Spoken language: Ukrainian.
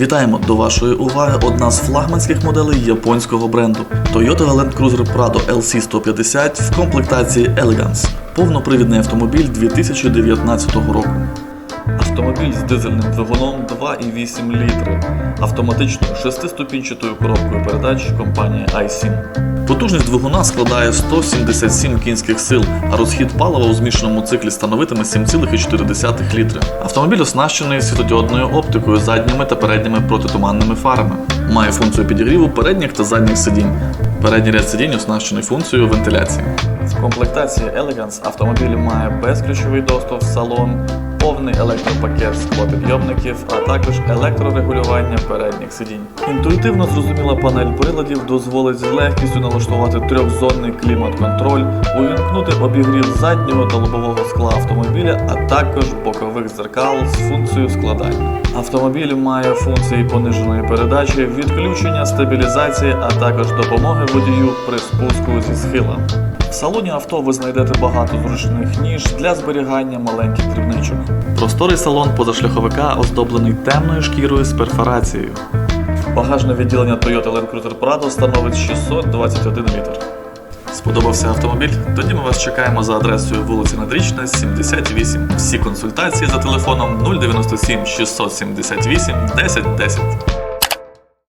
Вітаємо до вашої уваги одна з флагманських моделей японського бренду Toyota Land Cruiser Prado LC150 в комплектації Elegance. Повнопривідний автомобіль 2019 року. Автомобіль з дизельним двигуном 2,8 літри, автоматичною шестиступінчатою коробкою передач компанії iSIM. Потужність двигуна складає 177 кінських сил, а розхід палива у змішаному циклі становитиме 7,4 літри. Автомобіль оснащений світодіодною оптикою, задніми та передніми протитуманними фарами. Має функцію підігріву передніх та задніх сидінь. Передній ряд сидінь оснащений функцією вентиляції. В комплектації Elegance автомобіль має безключовий доступ в салон, повний електропакет склопідйомників, а також електрорегулювання передніх сидінь. Інтуїтивно зрозуміла панель приладів дозволить з легкістю налаштувати трьохзонний клімат-контроль, увімкнути обігрів заднього та лобового скла автомобіля, а також бокових дзеркал з функцією складання. Автомобіль має функції пониженої передачі, відключення, стабілізації, а також допомоги водію при спуску зі схила. В салоні авто ви знайдете багато зручних ніж для зберігання маленьких дрібничок. Просторий салон позашляховика оздоблений темною шкірою з перфорацією. Багажне відділення Toyota Land Cruiser Prado становить 621 літр. Сподобався автомобіль? Тоді ми вас чекаємо за адресою вулиця Надрічна, 78. Всі консультації за телефоном 097 678 1010.